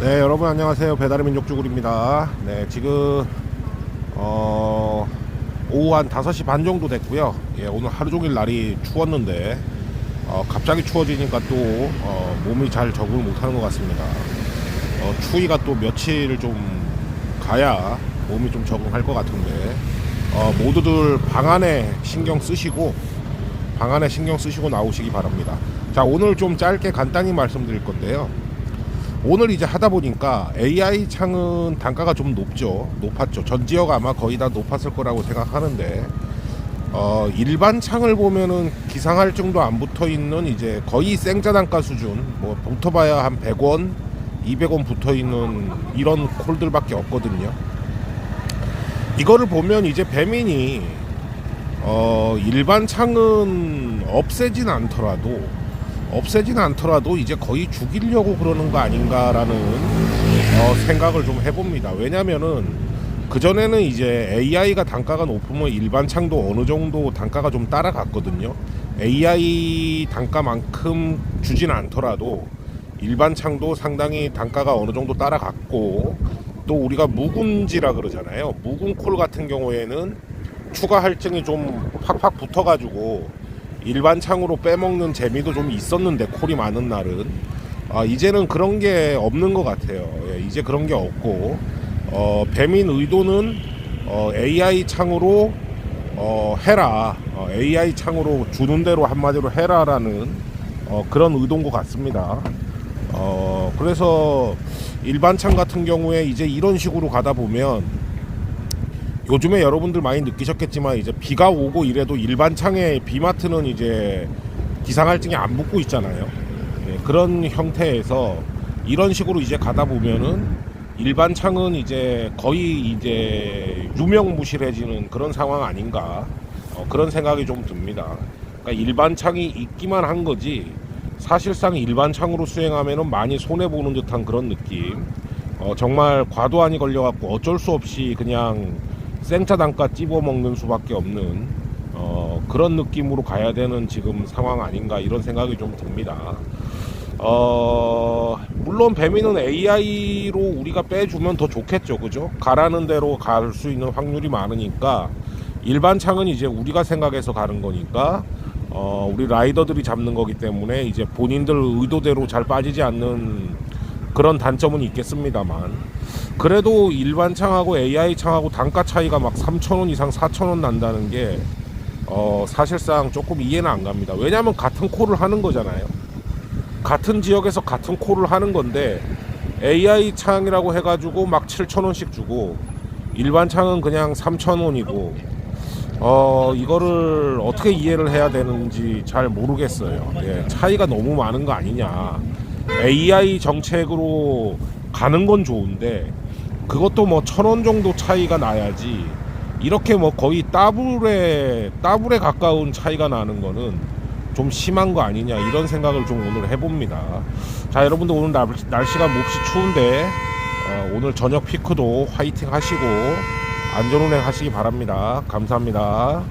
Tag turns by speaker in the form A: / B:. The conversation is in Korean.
A: 네 여러분 안녕하세요. 배달의 민족 주굴입니다. 네 지금 어 오후 한 5시 반 정도 됐고요. 예 오늘 하루 종일 날이 추웠는데 어 갑자기 추워지니까 또 어, 몸이 잘 적응을 못하는 것 같습니다. 어 추위가 또 며칠 좀 가야 몸이 좀 적응할 것 같은데 어 모두들 방 안에 신경 쓰시고 방 안에 신경 쓰시고 나오시기 바랍니다. 자 오늘 좀 짧게 간단히 말씀드릴 건데요 오늘 이제 하다 보니까 AI 창은 단가가 좀 높죠. 높았죠. 전 지역 아마 거의 다 높았을 거라고 생각하는데 어, 일반 창을 보면은 기상할증도 안 붙어 있는 이제 거의 생자 단가 수준 뭐 붙어봐야 한 100원, 200원 붙어 있는 이런 콜들밖에 없거든요. 이거를 보면 이제 배민이 어, 일반 창은 없애진 않더라도 없애진 않더라도 이제 거의 죽이려고 그러는 거 아닌가라는 어, 생각을 좀 해봅니다. 왜냐면은 그전에는 이제 AI가 단가가 높으면 일반 창도 어느 정도 단가가 좀 따라갔거든요. AI 단가만큼 주진 않더라도 일반 창도 상당히 단가가 어느 정도 따라갔고 또 우리가 묵은지라 그러잖아요. 묵은 콜 같은 경우에는 추가 할증이 좀 팍팍 붙어가지고 일반 창으로 빼먹는 재미도 좀 있었는데 콜이 많은 날은 아, 이제는 그런 게 없는 것 같아요. 예, 이제 그런 게 없고 어, 배민 의도는 어, AI 창으로 어, 해라 어, AI 창으로 주는 대로 한마디로 해라라는 어, 그런 의도인 것 같습니다. 어, 그래서 일반 창 같은 경우에 이제 이런 식으로 가다 보면 요즘에 여러분들 많이 느끼셨겠지만 이제 비가 오고 이래도 일반 창에 비마트는 이제 기상할증이 안 붙고 있잖아요. 예, 그런 형태에서 이런 식으로 이제 가다 보면은 일반 창은 이제 거의 이제 유명무실해지는 그런 상황 아닌가 어, 그런 생각이 좀 듭니다. 그러니까 일반 창이 있기만 한 거지 사실상 일반 창으로 수행하면은 많이 손해 보는 듯한 그런 느낌. 어, 정말 과도한이 걸려갖고 어쩔 수 없이 그냥 생차 단가 찝어 먹는 수밖에 없는 어, 그런 느낌으로 가야 되는 지금 상황 아닌가 이런 생각이 좀 듭니다. 어, 물론 배민은 AI로 우리가 빼주면 더 좋겠죠, 그죠? 가라는 대로 갈 수 있는 확률이 많으니까 일반 창은 이제 우리가 생각해서 가는 거니까 어, 우리 라이더들이 잡는 거기 때문에 이제 본인들 의도대로 잘 빠지지 않는 그런 단점은 있겠습니다만 그래도 일반 창하고 AI 창하고 단가 차이가 막 3,000원 이상 4,000원 난다는 게 어, 사실상 조금 이해는 안 갑니다. 왜냐하면 같은 콜을 하는 거잖아요. 같은 지역에서 같은 콜을 하는 건데 AI 창이라고 해가지고 막 7,000원씩 주고 일반 창은 그냥 3,000원이고 어 이거를 어떻게 이해를 해야 되는지 잘 모르겠어요. 예, 차이가 너무 많은 거 아니냐. AI 정책으로 가는 건 좋은데 그것도 뭐 천 원 정도 차이가 나야지 이렇게 뭐 거의 따블에 따블에 가까운 차이가 나는 거는 좀 심한 거 아니냐 이런 생각을 좀 오늘 해봅니다. 자 여러분들 오늘 날, 날씨가 몹시 추운데 어, 오늘 저녁 피크도 화이팅 하시고 안전운행 하시기 바랍니다. 감사합니다.